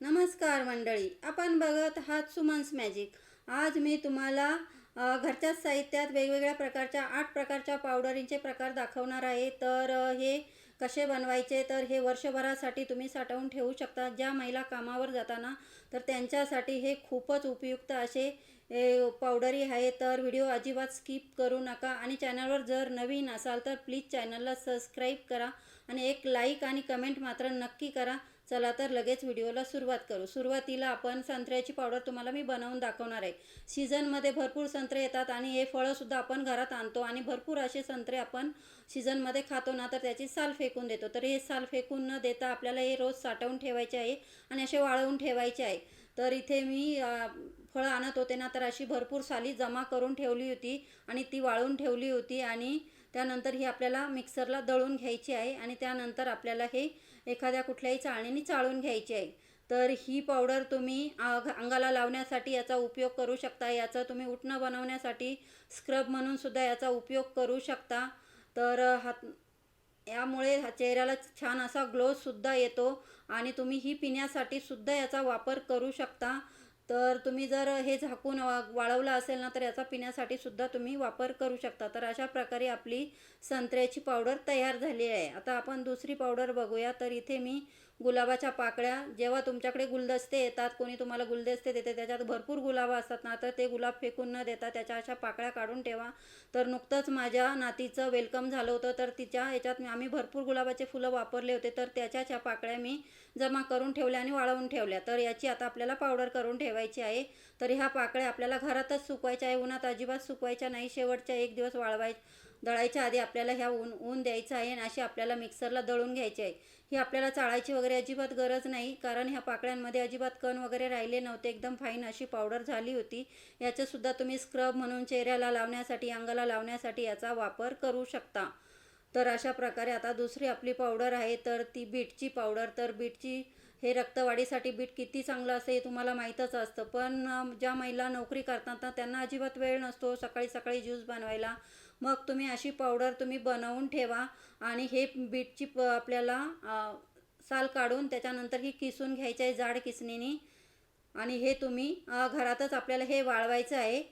नमस्कार मंडळी आपण बघत आहात सुमन्स मॅजिक. आज मी तुम्हाला घरच्याच साहित्यात वेगवेगळ्या प्रकारच्या आठ प्रकारच्या पावडरींचे प्रकार दाखवणार आहे. तर हे कसे बनवायचे? तर हे वर्षभरासाठी तुम्ही साठवून ठेवू शकता. ज्या महिला कामावर जाताना तर त्यांच्यासाठी हे खूपच उपयुक्त असे पावडरी आहे. तर व्हिडिओ अजिबात स्किप करू नका. आणि चॅनलवर जर नवीन असाल तर प्लीज चॅनलला सबस्क्राईब करा. आणि एक लाईक आणि कमेंट मात्र नक्की करा. चला तर लगेच व्हिडिओला सुरुवात करू. सुरुवातीला आपण संत्र्याची पावडर तुम्हाला मी बनवून दाखवणार आहे. सीझनमध्ये भरपूर संत्रे येतात आणि हे फळंसुद्धा आपण घरात आणतो आणि भरपूर असे संत्रे आपण सीझनमध्ये खातो ना तर त्याची साल फेकून देतो. तर हे साल फेकून न देता आपल्याला हे रोज साठवून ठेवायचे आहे आणि असे वाळवून ठेवायचे आहे. तर इथे मी फळं आणत होते ना तर अशी भरपूर साली जमा करून ठेवली होती आणि ती वाळून ठेवली होती आणि त्यानंतर ही आपल्याला मिक्सरला दळून घ्यायची आहे आणि त्यानंतर आपल्याला हे एखाद्या कुठल्याही चाळणीने चाळून घ्यायची आहे. तर ही पावडर तुम्ही अंगाला लावण्यासाठी याचा उपयोग करू शकता. याचं तुम्ही उठणं बनवण्यासाठी स्क्रब म्हणून सुद्धा याचा उपयोग करू शकता. तर हात यामुळे चेहऱ्याला छान असा ग्लोसुद्धा येतो आणि तुम्ही ही पिण्यासाठी सुद्धा याचा वापर करू शकता. तर तुम्ही जर हे झाकून वाळवलं असेल ना तर याचा पिण्यासाठी सुद्धा तुम्ही वापर करू शकता. तर अशा प्रकारे आपली संत्र्याची पावडर तयार झाली आहे. आता आपण दुसरी पावडर बघूया. तर इथे मी गुलाबाच्या पाकळ्या जेव्हा तुमच्याकडे गुलदस्ते येतात कोणी तुम्हाला गुलदस्ते देते त्याच्यात भरपूर गुलाब असतात ना तर ते गुलाब फेकून न देता त्याच्या अशा पाकळ्या काढून ठेवा. तर नुकतंच माझ्या नातीचं वेलकम झालं होतं तर तिच्या ह्याच्यात आम्ही भरपूर गुलाबाचे फुलं वापरले होते तर त्याच्याच ह्या पाकळ्या मी जमा करून ठेवल्या आणि वाळवून ठेवल्या. तर याची आता आपल्याला पावडर करून ठेवायची आहे. तर ह्या पाकळ्या आपल्याला घरातच सुकवायच्या आहे उन्हात अजिबात सुकवायच्या नाही शेवटच्या एक दिवस वाळवाय दळायच्या आधी आपल्याला ह्या ऊन ऊन द्यायचं आहे आणि अशी आपल्याला मिक्सरला दळून घ्यायची आहे. ही आपल्याला चाळायची वगैरे अजिबात गरज नाही कारण ह्या पाकळ्यांमध्ये अजिबात कण वगैरे राहिले नव्हते. एकदम फाईन अशी पावडर झाली होती. याचंसुद्धा तुम्ही स्क्रब म्हणून चेहऱ्याला लावण्यासाठी अंगाला लावण्यासाठी याचा वापर करू शकता. तर अशा प्रकारे आता दुसरी आपली पावडर आहे तर ती बीटची पावडर तर बीटची हे रक्तवाढीसाठी बीट किती चांगलं असतं हे तुम्हाला माहीतच असतं. पण ज्या महिला नोकरी करतात ना त्यांना अजिबात वेळ नसतो सकाळी सकाळी ज्यूस बनवायला. मग तुम्ही अशी पावडर तुम्ही बनवून ठेवा आणि हे बीटची प आपल्याला साल काढून त्याच्यानंतर ही किसून घ्यायची आहे जाड किसणीने. आणि हे तुम्ही घरातच आपल्याला हे वाळवायचं आहे.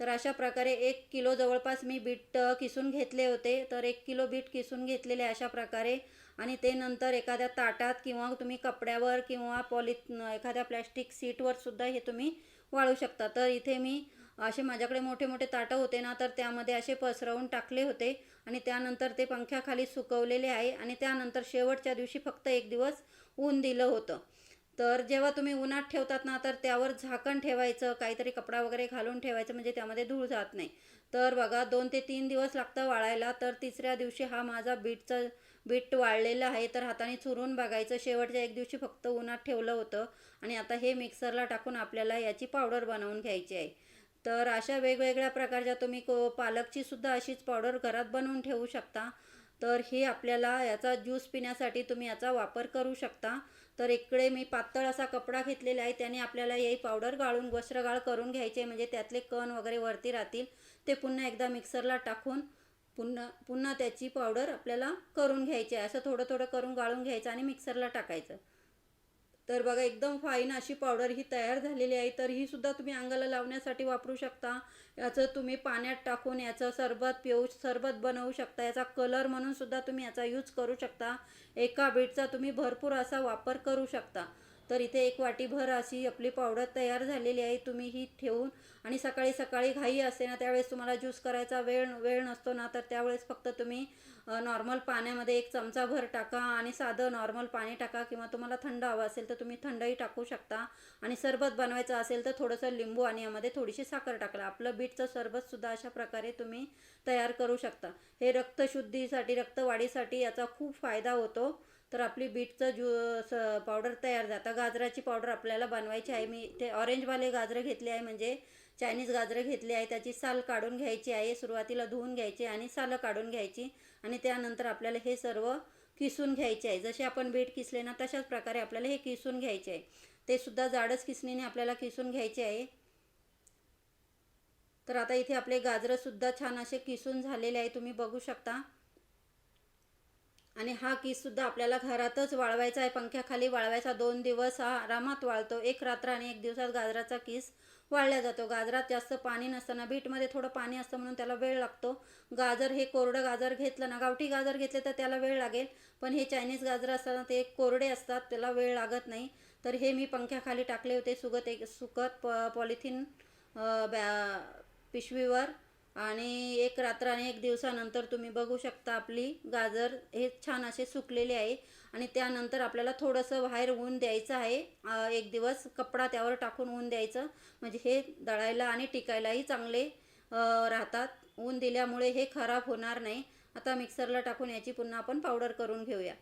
तर अशा प्रकारे एक किलो जवळपास मी बीट किसून घेतले होते. तर एक किलो बीट किसून घेतलेले अशा प्रकारे. आणि ते नंतर एखाद्या ताटात किंवा तुम्ही कपड्यावर किंवा पॉलि एखाद्या प्लॅस्टिक सीटवर सुद्धा हे तुम्ही वाळू शकता. तर इथे मी असे माझ्याकडे मोठे मोठे ताटं होते ना तर त्यामध्ये असे पसरवून टाकले होते. आणि त्यानंतर ते पंख्याखाली सुकवलेले आहे. आणि त्यानंतर शेवटच्या दिवशी फक्त एक दिवस ऊन दिलं होतं. तर जेव्हा तुम्ही उन्हात ठेवतात ना तर त्यावर झाकण ठेवायचं काहीतरी कपडा वगैरे घालून ठेवायचं म्हणजे त्यामध्ये धूळ जात नाही. तर बघा दोन ते तीन दिवस लागतं वाळायला तर तिसऱ्या दिवशी हा माझा बीटचा बीट वाळलेला आहे तर हाताने चुरून बघायचं. शेवटच्या एक दिवशी फक्त उन्हात ठेवलं होतं आणि आता हे मिक्सरला टाकून आपल्याला याची पावडर बनवून घ्यायची आहे. तर अशा वेगवेगळ्या प्रकारच्या तुम्ही को पालकची सुद्धा अशीच पावडर घरात बनवून ठेवू शकता. तर हे आपल्याला याचा ज्यूस पिण्यासाठी तुम्ही याचा वापर करू शकता. तर इकडे मी पातळ असा कपडा घेतलेला आहे. त्याने आपल्याला ही पावडर गाळून वस्त्रगाळ करून घ्यायचे. म्हणजे त्यातले कण वगैरे वरती राहतील. ते पुन्हा एकदा मिक्सरला टाकून पुन्हा पुन्हा त्याची पावडर आपल्याला करून घ्यायची आहे. असं थोडं थोडं करून गाळून घ्यायचं आणि मिक्सरला टाकायचं. तर बघा एकदम फाईन अशी पावडर ही तयार झालेली आहे. तर ही सुद्धा तुम्ही अंगाला लावण्यासाठी वापरू शकता. याचं तुम्ही पाण्यात टाकून याचं सरबत पिऊ सरबत बनवू शकता. याचा कलर म्हणून सुद्धा तुम्ही याचा यूज करू शकता. एका बीटचा तुम्ही भरपूर असा वापर करू शकता. तर इथे एक वाटीभर अशी आपली पावडर तयार झालेली आहे. तुम्ही ही ठेवून आणि सकाळी सकाळी घाई असते ना त्यावेळेस तुम्हाला ज्यूस करायचा वेळ वेळ नसतो ना तर त्यावेळेस फक्त तुम्ही नॉर्मल पाण्यामध्ये एक चमचाभर टाका आणि साधं नॉर्मल पाणी टाका किंवा तुम्हाला थंड हवं असेल तर तुम्ही थंडही टाकू शकता. आणि सरबत बनवायचं असेल तर थोडंसं लिंबू आणि यामध्ये थोडीशी साखर टाकला. आपलं बीटचं सरबतसुद्धा अशा प्रकारे तुम्ही तयार करू शकता. हे रक्तशुद्धीसाठी रक्तवाढीसाठी याचा खूप फायदा होतो. तर आपली बीटचं ज्यू स पावडर तयार जातं गाजराची पावडर आपल्याला बनवायची आहे. मी ते ऑरेंजवाले गाजरं घेतले आहे. म्हणजे चायनीज गाजरं घेतली आहे. त्याची साल काढून घ्यायची आहे. सुरुवातीला धुवून घ्यायची आणि सालं काढून घ्यायची. आणि त्यानंतर आपल्याला हे सर्व किसून घ्यायचे आहे. जसे आपण बीट किसले ना तशाच प्रकारे आपल्याला हे किसून घ्यायचे आहे. ते सुद्धा जाडच किसणीने आपल्याला किसून घ्यायचे आहे. तर आता इथे आपले गाजरंसुद्धा छान असे किसून झालेले आहे. तुम्ही बघू शकता. आणि हा किससुद्धा आपल्याला घरातच वाळवायचा आहे. पंख्याखाली वाळवायचा दोन दिवस हा आरामात वाळतो. एक रात्र आणि एक दिवसात गाजराचा किस वाळल्या जातो. गाजरात जास्त पाणी नसताना बीटमध्ये थोडं पाणी असतं म्हणून त्याला वेळ लागतो. गाजर हे कोरडं गाजर घेतलं ना गावठी गाजर घेतले तर त्याला वेळ लागेल. पण हे चायनीज गाजर असताना ते कोरडे असतात त्याला वेळ लागत नाही. तर हे मी पंख्याखाली टाकले होते सुगत एक सुकत प पॉलिथिन बॅ पिशवीवर. आणि एक रात्र आणि एक दिवसानंतर तुम्ही बघू शकता आपली गाजर हे छान असे सुकलेले आहे. आणि त्यानंतर आपल्याला थोडंसं बाहेर ऊन द्यायचं आहे. एक दिवस कपडा त्यावर टाकून ऊन द्यायचं. म्हणजे हे दळायला आणि टिकायलाही चांगले राहतात. ऊन दिल्यामुळे हे खराब होणार नाही. आता मिक्सरला टाकून याची पुन्हा आपण पावडर करून घेऊया.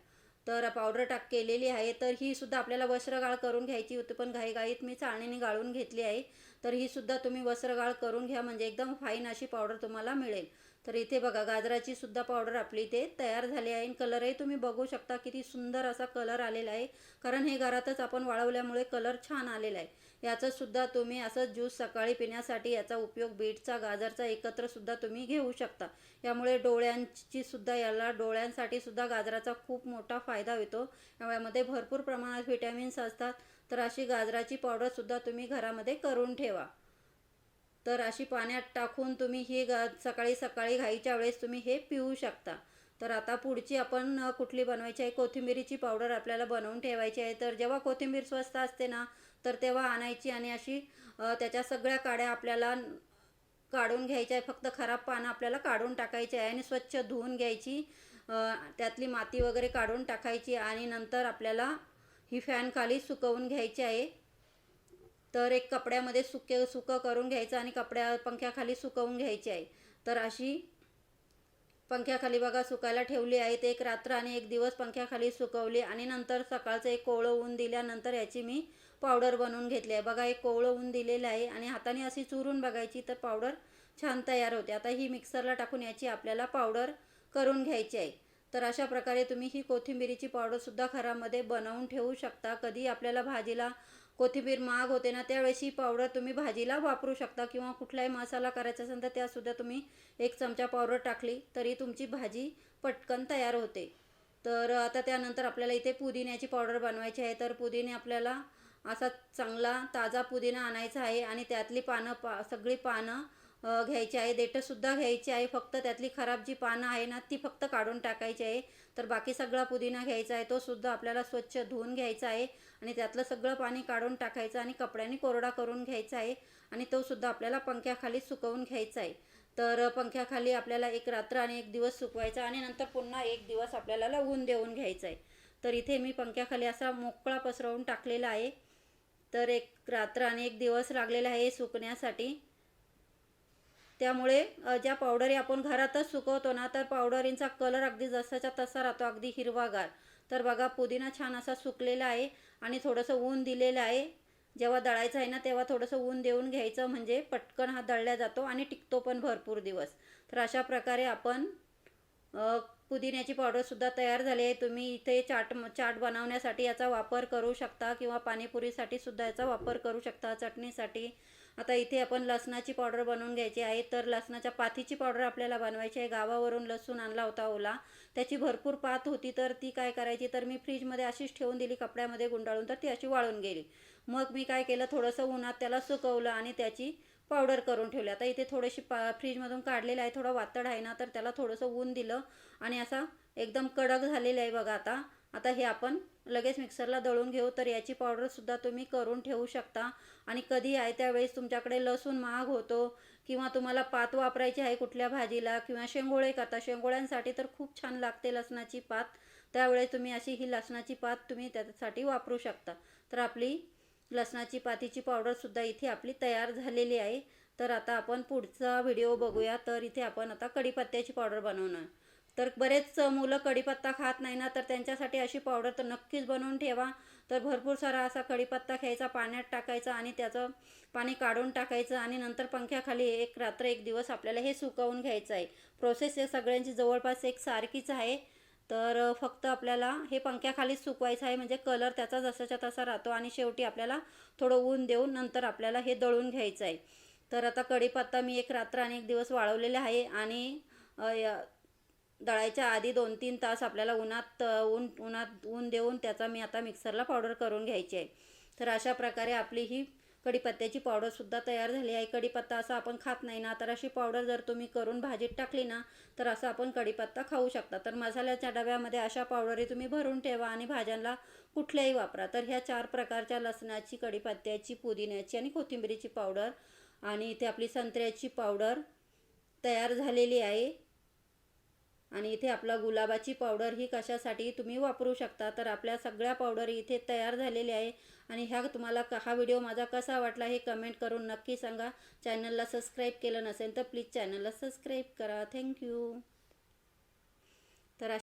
तर पावडर टाक केलेली आहे. तर ही सुद्धा आपल्याला वस्त्रगाळ करून घ्यायची होती पण घाईघाईत मी चाळणीने गाळून घेतली आहे. तर ही सुद्धा तुम्ही वस्त्रगाळ करून घ्या म्हणजे एकदम फाईन अशी पावडर तुम्हाला मिळेल. तर इथे बघा गाजराची सुद्धा पावडर आपली इथे तयार झाली आहे. आणि कलरही तुम्ही बघू शकता किती सुंदर असा कलर आलेला आहे. कारण हे घरातच आपण वाळवल्यामुळे कलर छान आलेला आहे. याचं सुद्धा तुम्ही असं ज्यूस सकाळी पिण्यासाठी याचा उपयोग बीटचा गाजरचा एकत्र सुद्धा तुम्ही घेऊ शकता. यामुळे डोळ्यांची सुद्धा याला डोळ्यांसाठी सुद्धा गाजराचा खूप मोठा फायदा होतो. यामध्ये भरपूर प्रमाणात व्हिटॅमिन्स असतात. तर अशी गाजराची पावडरसुद्धा तुम्ही घरामध्ये करून ठेवा. तर अशी पाण्यात टाकून तुम्ही ही ग सकाळी सकाळी घाईच्या वेळेस तुम्ही हे पिऊ शकता. तर आता पुढची आपण कुठली बनवायची आहे? कोथिंबीरीची पावडर आपल्याला बनवून ठेवायची आहे. तर जेव्हा कोथिंबीर स्वस्त असते ना तर तेव्हा आणायची आणि अशी त्याच्या सगळ्या काड्या आपल्याला काढून घ्यायच्या आहे. फक्त खराब पानं आपल्याला काढून टाकायची आहे आणि स्वच्छ धुवून घ्यायची. त्यातली माती वगैरे काढून टाकायची आणि नंतर आपल्याला ही फॅन खाली सुकवून घ्यायची आहे. तर एक कपड्यामध्ये सुके सुकं करून घ्यायचं आणि कपड्या पंख्याखाली सुकवून घ्यायची आहे. तर अशी पंख्याखाली बघा सुकायला ठेवली आहे. ते एक रात्र आणि एक दिवस पंख्याखाली सुकवली आणि नंतर सकाळचं एक कोवळं ऊन दिल्यानंतर याची मी पावडर बनवून घेतली आहे. बघा एक कोवळं ऊन दिलेलं आहे आणि हाताने अशी चुरून बघायची तर पावडर छान तयार होते. आता ही मिक्सरला टाकून याची आपल्याला पावडर करून घ्यायची आहे. तर अशा प्रकारे तुम्ही ही कोथिंबिरीची पावडरसुद्धा घरामध्ये बनवून ठेवू शकता. कधी आपल्याला भाजीला कोथिंबीर महाग होते ना त्यावेळेस ही पावडर तुम्ही भाजीला वापरू शकता किंवा कुठलाही मसाला करायचा असेल तर त्यासुद्धा तुम्ही एक चमचा पावडर टाकली तरी तुमची भाजी पटकन तयार होते. तर आता त्यानंतर आपल्याला इथे पुदिन्याची पावडर बनवायची आहे. तर पुदिने आपल्याला असा चांगला ताजा पुदिना आणायचा आहे आणि त्यातली पानं पा सगळी पानं घ्यायची आहे. देठंसुद्धा घ्यायची आहे. फक्त त्यातली खराब जी पानं आहे ना ती फक्त काढून टाकायची आहे. तर बाकी सगळा पुदिना घ्यायचा आहे. तो सुद्धा आपल्याला स्वच्छ धुवून घ्यायचा आहे. आणि त्यातलं सगळं पाणी काढून टाकायचं आणि कपड्याने कोरडा करून घ्यायचा आहे. आणि तो सुद्धा आपल्याला पंख्याखाली सुकवून घ्यायचा आहे. तर पंख्याखाली आपल्याला एक रात्र आणि एक दिवस सुकवायचा आणि नंतर पुन्हा एक दिवस आपल्याला ऊन देऊन घ्यायचा आहे. तर इथे मी पंख्याखाली असा मोकळा पसरवून टाकलेला आहे. तर एक रात्र आणि एक दिवस लागलेला आहे सुकण्यासाठी. त्यामुळे ज्या पावडरी आपण घरातच सुकवतो ना तर पावडरींचा कलर अगदी जसाच्या तसा राहतो अगदी हिरवागार. तर बघा पुदिना छान असा सुकलेला आहे आणि थोडंसं ऊन दिलेलं आहे. जेव्हा दळायचं आहे ना तेव्हा थोडंसं ऊन देऊन घ्यायचं म्हणजे पटकन हा दळल्या जातो आणि टिकतो पण भरपूर दिवस. तर अशा प्रकारे आपण पुदिन्याची पावडरसुद्धा तयार झाली आहे. तुम्ही इथे चाट चाट बनवण्यासाठी याचा वापर करू शकता किंवा पाणीपुरीसाठी सुद्धा याचा वापर करू शकता चटणीसाठी. आता इथे आपण लसणाची पावडर बनवून घ्यायची आहे. तर लसणाच्या पाथीची पावडर आपल्याला बनवायची आहे. गावावरून लसूण आणला होता ओला. त्याची भरपूर पात होती तर ती काय करायची? तर मी फ्रीजमध्ये अशीच ठेवून दिली कपड्यामध्ये गुंडाळून तर ती अशी वाळून गेली. मग मी काय केलं? थोडंसं उन्हात त्याला सुकवलं आणि त्याची पावडर करून ठेवली. आता इथे थोडीशी पा फ्रीजमधून काढलेलं आहे. थोडं वातड आहे ना तर त्याला थोडंसं ऊन दिलं. आणि असा एकदम कडक झालेलं आहे बघा आता. आता हे आपण लगेच मिक्सरला दळून घेऊ तर याची पावडरसुद्धा तुम्ही करून ठेवू शकता. आणि कधी आहे त्यावेळेस तुमच्याकडे लसूण महाग होतो किंवा तुम्हाला पात वापरायची आहे कुठल्या भाजीला किंवा शेंगोळे करता शेंगोळ्यांसाठी तर खूप छान लागते लसणाची पात. त्यावेळेस तुम्ही अशी ही लसणाची पात तुम्ही त्यासाठी वापरू शकता. तर आपली लसणाची पातीची पावडरसुद्धा इथे आपली तयार झालेली आहे. तर आता आपण पुढचा व्हिडिओ बघूया. तर इथे आपण आता कढीपत्त्याची पावडर बनवणार. तर बरेच मुलं कढीपत्ता खात नाही ना तर त्यांच्यासाठी अशी पावडर तर नक्कीच बनवून ठेवा. तर भरपूर सारा असा कढीपत्ता घ्यायचा पाण्यात टाकायचा आणि त्याचं पाणी काढून टाकायचं आणि नंतर पंख्याखाली एक रात्र एक दिवस आपल्याला हे सुकवून घ्यायचं आहे. प्रोसेस हे सगळ्यांची जवळपास एक सारखीच आहे. तर फक्त आपल्याला हे पंख्याखालीच सुकवायचं आहे म्हणजे कलर त्याचा जसाच्या तसा राहतो आणि शेवटी आपल्याला थोडं ऊन देऊन नंतर आपल्याला हे दळून घ्यायचं आहे. तर आता कढीपत्ता मी एक रात्र आणि एक दिवस वाळवलेला आहे आणि दळायच्या आधी दोन तीन तास आपल्याला उन्हात ऊन उन्हात ऊन देऊन त्याचा मी आता मिक्सरला पावडर करून घ्यायची आहे. तर अशा प्रकारे आपली ही कढीपत्त्याची पावडरसुद्धा तयार झाली आहे. कढीपत्ता असा आपण खात नाही ना तर अशी पावडर जर तुम्ही करून भाजीत टाकली ना तर असं आपण कढीपत्ता खाऊ शकता. तर मसाल्याच्या डब्यामध्ये अशा पावडरी तुम्ही भरून ठेवा आणि भाज्यांना कुठल्याही वापरा. तर ह्या चार प्रकारच्या लसणाची कढीपत्त्याची पुदिन्याची आणि कोथिंबिरीची पावडर आणि इथे आपली संत्र्याची पावडर तयार झालेली आहे. आणि इथे आपला गुलाबाची पावडर ही कशासाठी तुम्ही वापरू शकता? तर आपल्या सगळ्या पावडर इथे तयार झालेल्या आहे. आणि ह्या तुम्हाला का हा व्हिडिओ माझा कसा वाटला हे कमेंट करून नक्की सांगा. चॅनलला सबस्क्राईब केलं नसेल तर प्लीज चॅनलला सबस्क्राईब करा. थँक्यू